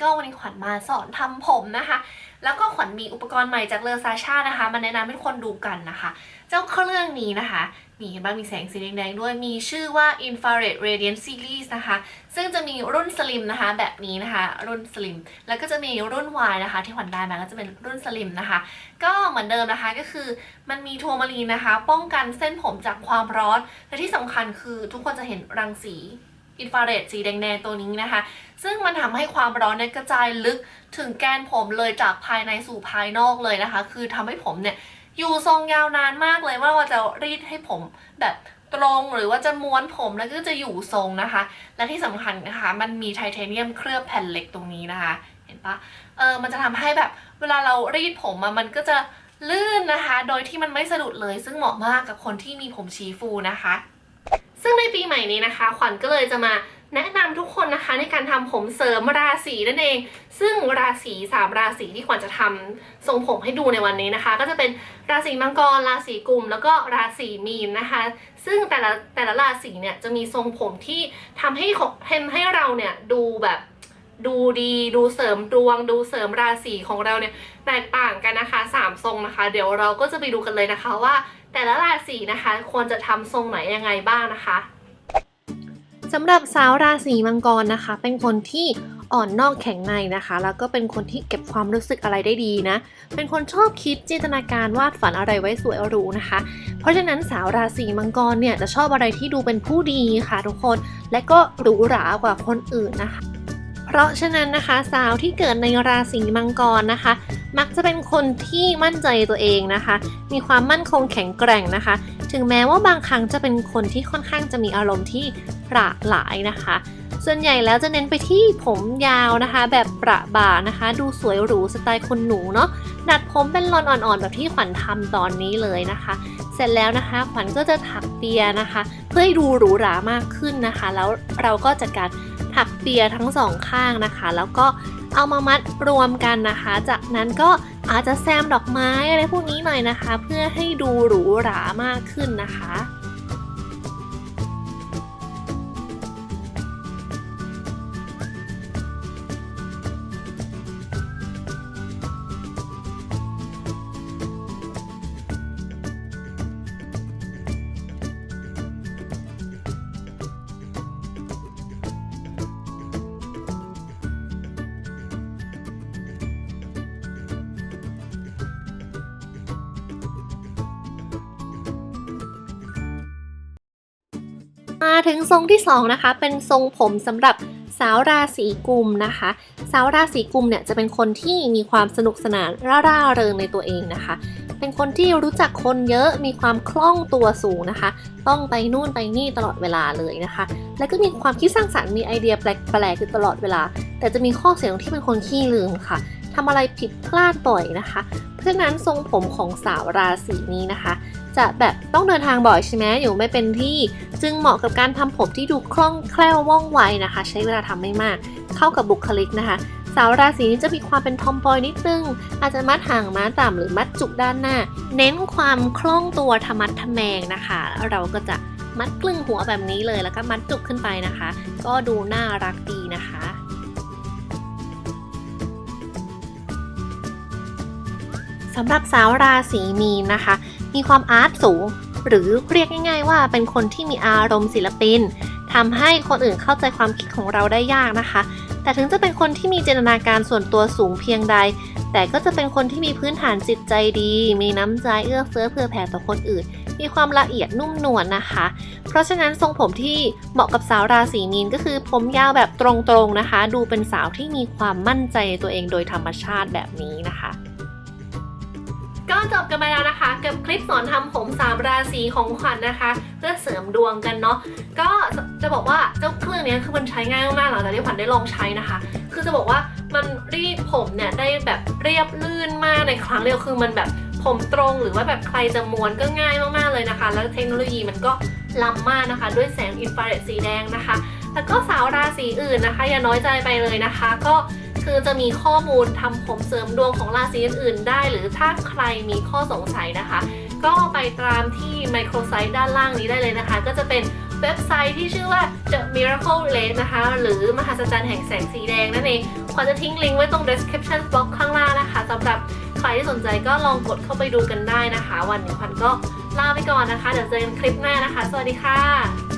ก็วันนี้ขวัญมาสอนทำผมนะคะ แล้วก็ขวัญมีอุปกรณ์ใหม่จากเลอซาชานะคะ มาแนะนำให้ทุกคนดูกันนะคะ เจ้าเครื่องนี้นะคะนี่เห็นบ้างมีแสงสีแดงๆด้วยมีชื่อว่า infrared radiant series นะคะ ซึ่งจะมีรุ่นสลิมนะคะแบบนี้นะคะ รุ่นสลิม แล้วก็จะมีรุ่น Y นะคะ ที่ขวัญได้มาก็จะเป็นรุ่นสลิมนะคะ ก็เหมือนเดิมนะคะก็คือมันมีทัวร์มารีนนะคะ ป้องกันเส้นผมจากความร้อน และที่สำคัญคือทุกคนจะเห็นรังสี อินฟราเรดสีแดงๆตัวนี้นะคะ ซึ่งมันทำให้ความร้อนเนี่ยกระจายลึกถึงแกนผมเลยจากภายในสู่ภายนอกเลยนะคะ คือทำให้ผมเนี่ยอยู่ทรงยาวนานมากเลยว่าเราจะรีดให้ผมแบบตรงหรือว่าจะม้วนผมแล้วก็จะอยู่ทรงนะคะ และที่สำคัญนะคะ มันมีไทเทเนียมเคลือบแผ่นเหล็กตรงนี้นะคะ เห็นปะเออมันจะทำให้แบบเวลาเรารีดผมอะมันก็จะลื่นนะคะ โดยที่มันไม่สะดุดเลย ซึ่งเหมาะมากกับคนที่มีผมชี้ฟูนะคะ ซึ่งในปีใหม่นี้นะคะ ขวัญก็เลยจะมาแนะนำทุกคนนะคะในการทำผมเสริมราศีนั่นเอง ซึ่งราศีสามราศีที่ขวัญจะทำทรงผมให้ดูในวันนี้นะคะ ก็จะเป็นราศีมังกร ราศีกุม แล้วก็ราศีมีนนะคะ ซึ่งแต่ละแต่ละราศีเนี่ยจะมีทรงผมที่ทำให้ของทำให้เราเนี่ยดูแบบ ดูดีดูเสริมดวง ดูเสริมราศีของเราเนี่ยแตกต่างกันนะคะสามทรงนะคะ เดี๋ยวเราก็จะไปดูกันเลยนะคะว่า แต่ละราศีนะคะ ควรจะทำทรงไหนยังไงบ้างนะคะสำหรับสาวราศีมังกรนะคะ เป็นคนที่อ่อนนอกแข็งในนะคะ แล้วก็เป็นคนที่เก็บความรู้สึกอะไรได้ดีนะ เป็นคนชอบคิดจินตนาการวาดฝันอะไรไว้สวยหรูนะคะ เพราะฉะนั้นสาวราศีมังกรเนี่ยจะชอบอะไรที่ดูเป็นผู้ดีค่ะทุกคน และก็หรูหรากว่าคนอื่นนะคะ เพราะฉะนั้นนะคะสาวที่เกิดในราศีมังกรนะคะ มักจะเป็นคนที่มั่นใจตัวเองนะคะ มีความมั่นคงแข็งแกร่งนะคะ ถึงแม้ว่าบางครั้งจะเป็นคนที่ค่อนข้างจะมีอารมณ์ที่ประหลายนะคะ ส่วนใหญ่แล้วจะเน้นไปที่ผมยาวนะคะ แบบประบ่านะคะ ดูสวยหรูสไตล์คนหนูเนาะดัดผมเป็นลอนอ่อนๆแบบที่ขวัญทำตอนนี้เลยนะคะ เสร็จแล้วนะคะขวัญก็จะถักเปียนะคะ เพื่อให้ดูหรูหรามากขึ้นนะคะ แล้วเราก็จัดการ ถักเปียทั้งสองข้างนะคะ แล้วก็เอามามัดรวมกันนะคะ จากนั้นก็อาจจะแซมดอกไม้อะไรพวกนี้หน่อยนะคะ เพื่อให้ดูหรูหรามากขึ้นนะคะ มาถึงทรงที่สองนะคะเป็นทรงผมสำหรับสาวราศีกุมนะคะ สาวราศีกุมเนี่ยจะเป็นคนที่มีความสนุกสนานร่าร่าเริงในตัวเองนะคะ เป็นคนที่รู้จักคนเยอะมีความคล่องตัวสูงนะคะ ต้องไปนู่นไปนี่ตลอดเวลาเลยนะคะ แล้วก็มีความคิดสร้างสรรค์มีไอเดียแปลกๆอยู่ตลอดเวลา แต่จะมีข้อเสียตรงที่เป็นคนขี้ลืมค่ะ ทำอะไรผิดพลาดบ่อยนะคะ เพราะฉะนั้นทรงผมของสาวราศีนี้นะคะ จะแบบต้องเดินทางบ่อยใช่ไหมอยู่ไม่เป็นที่ จึงเหมาะกับการทำผมที่ดูคล่องแคล่วว่องไวนะคะ ใช้เวลาทำไม่มาก เข้ากับบุคลิกนะคะสาวราศีนี้จะมีความเป็นทอมบอยนิดนึง อาจจะมัดห่างม้าต่ำหรือมัดจุกด้านหน้า เน้นความคล่องตัวธรรมัดทะแมงนะคะ เราก็จะมัดกลึงหัวแบบนี้เลยแล้วก็มัดจุกขึ้นไปนะคะ ก็ดูน่ารักดีนะคะ สำหรับสาวราศีมีนนะคะ มีความอาร์ตสูง หรือเรียกง่าย ๆ ว่าเป็นคนที่มีอารมณ์ศิลปินทำให้คนอื่นเข้าใจความคิดของเราได้ยากนะคะ แต่ถึงจะเป็นคนที่มีจินตนาการส่วนตัวสูงเพียงใด แต่ก็จะเป็นคนที่มีพื้นฐานจิตใจดี มีน้ำใจเอื้อเฟื้อเผื่อแผ่ต่อคนอื่น มีความละเอียดนุ่มนวลนะคะ เพราะฉะนั้นทรงผมที่เหมาะกับสาวราศีมีนก็คือผมยาวแบบตรงๆนะคะ ดูเป็นสาวที่มีความมั่นใจในตัวเองโดยธรรมชาติแบบนี้นะคะ ก็จบกันไปแล้วนะคะ กับคลิปสอนทำผมสามราศีของขวัญนะคะ เพื่อเสริมดวงกันเนาะก็จะบอกว่าเจ้าเครื่องนี้คือมันใช้ง่ายมากๆหลังจากที่ขวัญได้ลองใช้นะคะ คือจะบอกว่ามันรีดผมเนี่ยได้แบบเรียบลื่นมากในครั้งเดียวคือมันแบบผมตรงหรือว่าแบบใครจะม้วนก็ง่ายมากๆเลยนะคะ แล้วเทคโนโลยีมันก็ล้ำมากนะคะ ด้วยแสงอินฟราเรดสีแดงนะคะ แล้วก็สาวราศีอื่นนะคะ อย่าน้อยใจไปเลยนะคะ ก็ คือจะมีข้อมูลทำผมเสริมดวงของราศีอื่นๆได้ หรือถ้าใครมีข้อสงสัยนะคะ ก็ไปตามที่ไมโครไซต์ด้านล่างนี้ได้เลยนะคะ ก็จะเป็นเว็บไซต์ที่ชื่อว่า The Miracle Relay นะคะ หรือมหัศจรรย์แห่งแสงสีแดงนั่นเองขวัญจะทิ้งลิงก์ไว้ตรง description box ข้างล่างนะคะสำหรับใครที่สนใจก็ลองกดเข้าไปดูกันได้นะคะ วันนี้ขวัญก็ลาไปก่อนนะคะ เดี๋ยวเจอกันคลิปหน้านะคะ สวัสดีค่ะ